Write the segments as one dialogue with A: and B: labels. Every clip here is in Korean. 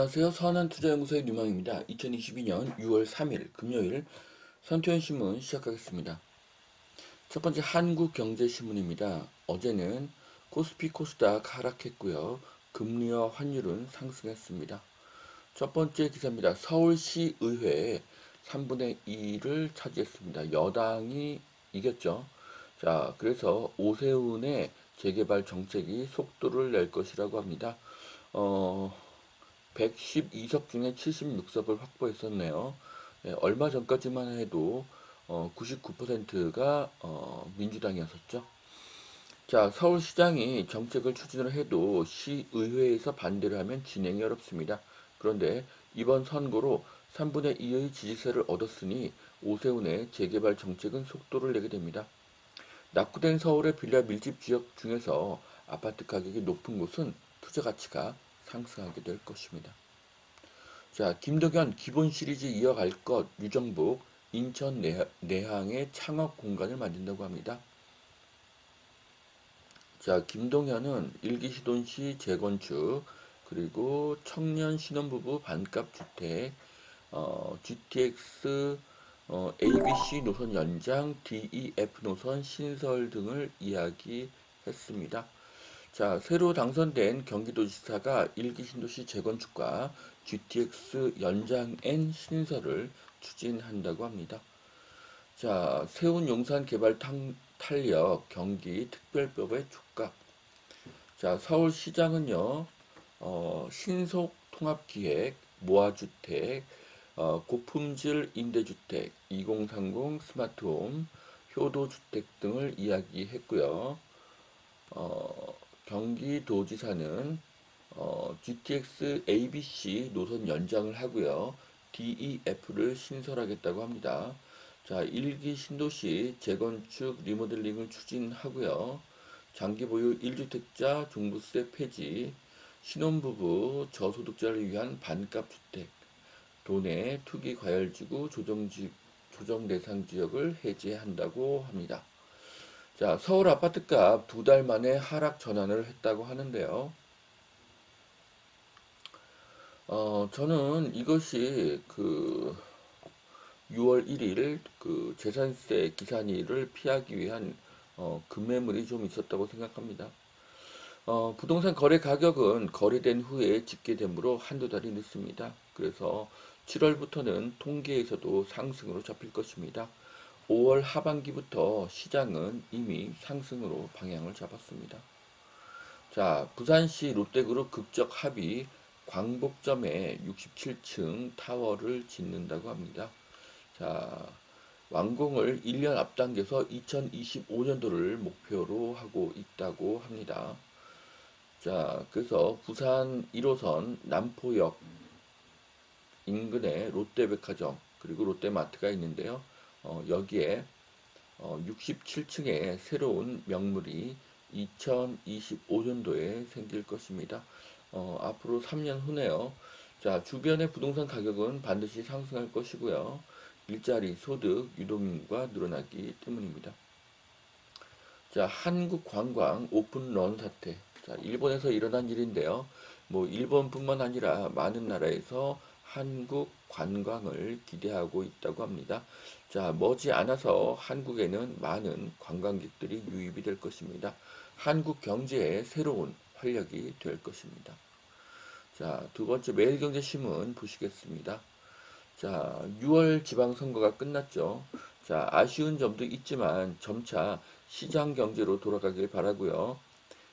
A: 안녕하세요. 선한투자연구소의 유망입니다. 2022년 6월 3일 금요일 선투연신문 시작하겠습니다. 첫 번째 한국경제신문입니다. 어제는 코스피 코스닥 하락했고요. 금리와 환율은 상승했습니다. 첫 번째 기사입니다. 서울시 의회 3분의 2를 차지했습니다. 여당이 이겼죠. 자, 그래서 오세훈의 재개발 정책이 속도를 낼 것이라고 합니다. 어, 112석 중에 76석을 확보했었네요. 예, 얼마 전까지만 해도 어, 99%가 어, 민주당이었었죠. 자, 서울시장이 정책을 추진을 해도 시의회에서 반대를 하면 진행이 어렵습니다. 그런데 이번 선거로 3분의 2의 지지세를 얻었으니 오세훈의 재개발 정책은 속도를 내게 됩니다. 낙후된 서울의 빌라 밀집 지역 중에서 아파트 가격이 높은 곳은 투자 가치가 상승하게 될 것입니다. 자, 김덕현 기본 시리즈 이어갈 것 유정북 인천 내항의 창업 공간을 만든다고 합니다. 자, 김동현은 일기 시돈시 재건축 그리고 청년 신혼부부 반값 주택 어, GTX 어, ABC 노선 연장, DEF 노선 신설 등을 이야기했습니다. 자, 새로 당선된 경기도지사가 일기 신도시 재건축과 GTX 연장엔 신설을 추진한다고 합니다. 자, 세운 용산 개발 탕, 탄력 경기 특별법의 촉각. 자, 서울시장은요, 어, 신속 통합 기획, 모아주택, 어, 고품질 임대주택, 2030 스마트홈, 효도주택 등을 이야기했고요. 어, 경기도지사는 어, GTX ABC 노선 연장을 하고요. DEF를 신설하겠다고 합니다. 자, 일기 신도시 재건축 리모델링을 추진하고요. 장기 보유 1주택자 종부세 폐지, 신혼부부 저소득자를 위한 반값 주택, 도내 투기 과열지구 조정지, 조정 대상 지역을 해제한다고 합니다. 자, 서울 아파트값 두 달 만에 하락 전환을 했다고 하는데요. 어, 저는 이것이 그 6월 1일 그 재산세 기산일을 피하기 위한 어, 급매물이 좀 있었다고 생각합니다. 어, 부동산 거래 가격은 거래된 후에 집계되므로 한두 달이 늦습니다. 그래서 7월부터는 통계에서도 상승으로 잡힐 것입니다. 5월 하반기부터 시장은 이미 상승으로 방향을 잡았습니다. 자, 부산시 롯데그룹 극적 합의 광복점에 67층 타워를 짓는다고 합니다. 자, 완공을 1년 앞당겨서 2025년도를 목표로 하고 있다고 합니다. 자, 그래서 부산 1호선 남포역 인근에 롯데백화점 그리고 롯데마트가 있는데요. 어, 여기에 어, 67층의 새로운 명물이 2025년도에 생길 것입니다. 어, 앞으로 3년 후네요. 자, 주변의 부동산 가격은 반드시 상승할 것이고요. 일자리, 소득, 유동인구가 늘어나기 때문입니다. 자, 한국 관광 오픈런 사태. 자, 일본에서 일어난 일인데요. 뭐, 일본뿐만 아니라 많은 나라에서 한국 관광을 기대하고 있다고 합니다. 자, 머지않아서 한국에는 많은 관광객들이 유입이 될 것입니다. 한국 경제의 새로운 활력이 될 것입니다. 자, 두 번째 매일경제신문 보시겠습니다. 자, 6월 지방선거가 끝났죠. 자, 아쉬운 점도 있지만 점차 시장 경제로 돌아가길 바라고요.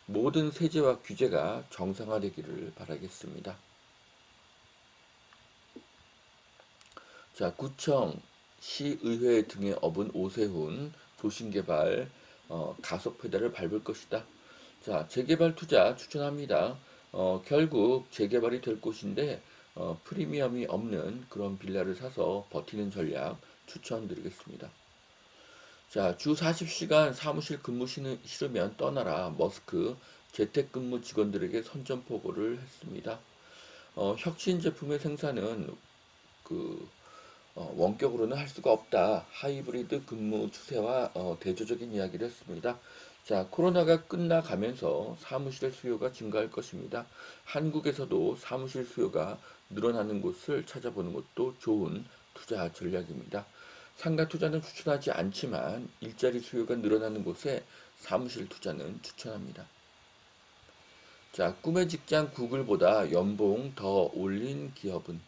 A: 모든 세제와 규제가 정상화되기를 바라겠습니다. 자, 구청, 시의회 등에 업은 오세훈 도심개발 어, 가속 페달을 밟을 것이다. 자, 재개발 투자 추천합니다. 어, 결국 재개발이 될 곳인데 어, 프리미엄이 없는 그런 빌라를 사서 버티는 전략 추천드리겠습니다. 자, 주 40시간 사무실 근무 싫으면 떠나라 머스크 재택근무 직원들에게 선전포고를 했습니다. 어, 혁신 제품의 생산은 그 어, 원격으로는 할 수가 없다. 하이브리드 근무 추세와 어, 대조적인 이야기를 했습니다. 자, 코로나가 끝나가면서 사무실의 수요가 증가할 것입니다. 한국에서도 사무실 수요가 늘어나는 곳을 찾아보는 것도 좋은 투자 전략입니다. 상가 투자는 추천하지 않지만 일자리 수요가 늘어나는 곳에 사무실 투자는 추천합니다. 자, 꿈의 직장 구글보다 연봉 더 올린 기업은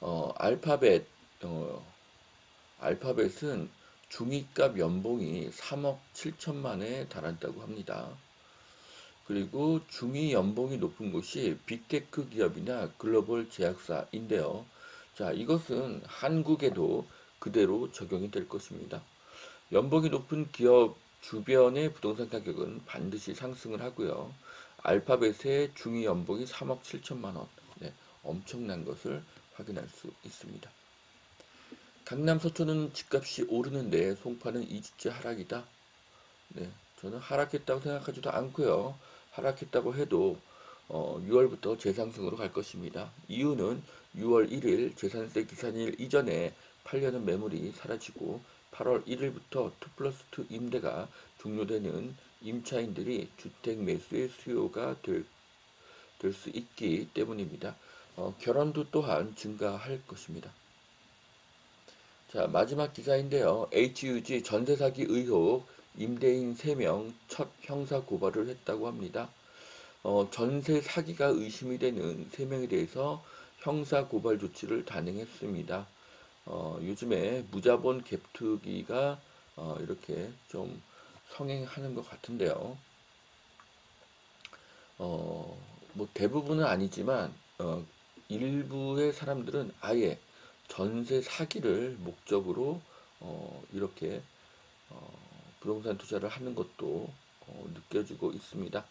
A: 어, 알파벳 어, 알파벳은 중위값 연봉이 3억 7천만에 달한다고 합니다. 그리고 중위 연봉이 높은 곳이 빅테크 기업이나 글로벌 제약사인데요. 자, 이것은 한국에도 그대로 적용이 될 것입니다. 연봉이 높은 기업 주변의 부동산 가격은 반드시 상승을 하고요. 알파벳의 중위 연봉이 3억 7천만 원, 네, 엄청난 것을 확인할 수 있습니다. 강남 서초는 집값이 오르는데 송파는 이집제 하락이다. 네, 저는 하락했다고 생각하지도 않고요. 하락했다고 해도 어, 6월부터 재상승으로 갈 것입니다. 이유는 6월 1일 재산세 기산일 이전에 팔려는 매물이 사라지고 8월 1일부터 2 플러스 2 임대가 종료되는 임차인들이 주택 매수의 수요가 될 수 있기 때문입니다. 어, 결혼도 또한 증가할 것입니다. 자, 마지막 기사인데요. HUG 전세 사기 의혹 임대인 3명 첫 형사 고발을 했다고 합니다. 어, 전세 사기가 의심이 되는 3명에 대해서 형사 고발 조치를 단행했습니다. 어, 요즘에 무자본 갭투기가 어, 이렇게 좀 성행하는 것 같은데요. 어, 뭐 대부분은 아니지만 어, 일부의 사람들은 아예 전세 사기를 목적으로 어, 이렇게 어, 부동산 투자를 하는 것도 어, 느껴지고 있습니다.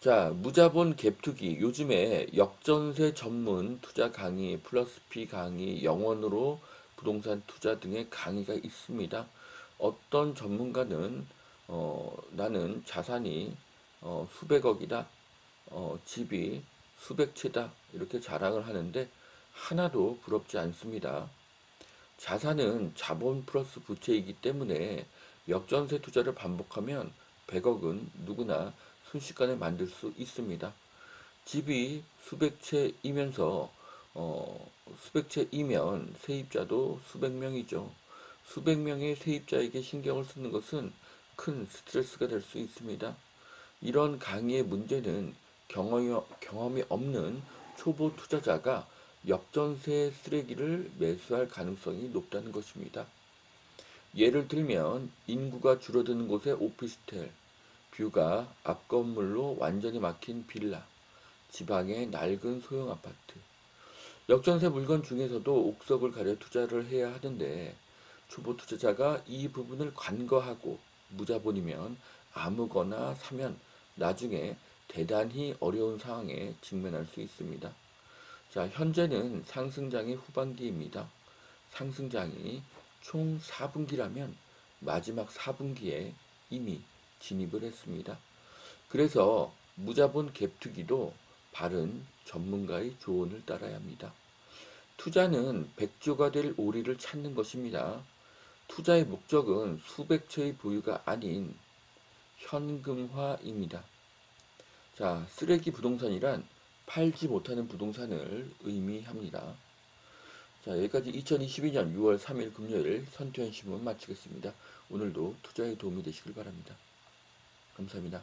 A: 자, 무자본 갭투기. 요즘에 역전세 전문 투자 강의, 플러스 P 강의, 영원으로 부동산 투자 등의 강의가 있습니다. 어떤 전문가는 어, 나는 자산이 어, 수백억이다, 어, 집이 수백 채다 이렇게 자랑을 하는데 하나도 부럽지 않습니다. 자산은 자본 플러스 부채이기 때문에 역전세 투자를 반복하면 100억은 누구나 순식간에 만들 수 있습니다. 집이 수백 채이면서 어, 수백 채이면 세입자도 수백 명이죠. 수백 명의 세입자에게 신경을 쓰는 것은 큰 스트레스가 될 수 있습니다. 이런 강의의 문제는 경험이, 경험이 없는 초보 투자자가 역전세 쓰레기를 매수할 가능성이 높다는 것입니다. 예를 들면 인구가 줄어드는 곳의 오피스텔, 뷰가 앞 건물로 완전히 막힌 빌라, 지방의 낡은 소형 아파트. 역전세 물건 중에서도 옥석을 가려 투자를 해야 하는데 초보 투자자가 이 부분을 간과하고 무자본이면 아무거나 사면 나중에 대단히 어려운 상황에 직면할 수 있습니다. 자, 현재는 상승장의 후반기입니다. 상승장이 총 4분기라면 마지막 4분기에 이미 진입을 했습니다. 그래서 무자본 갭투기도 바른 전문가의 조언을 따라야 합니다. 투자는 백조가 될 오리를 찾는 것입니다. 투자의 목적은 수백 채의 보유가 아닌 현금화입니다. 자, 쓰레기 부동산이란 팔지 못하는 부동산을 의미합니다. 자, 여기까지 2022년 6월 3일 금요일 선투현 신문 마치겠습니다. 오늘도 투자에 도움이 되시길 바랍니다. 감사합니다.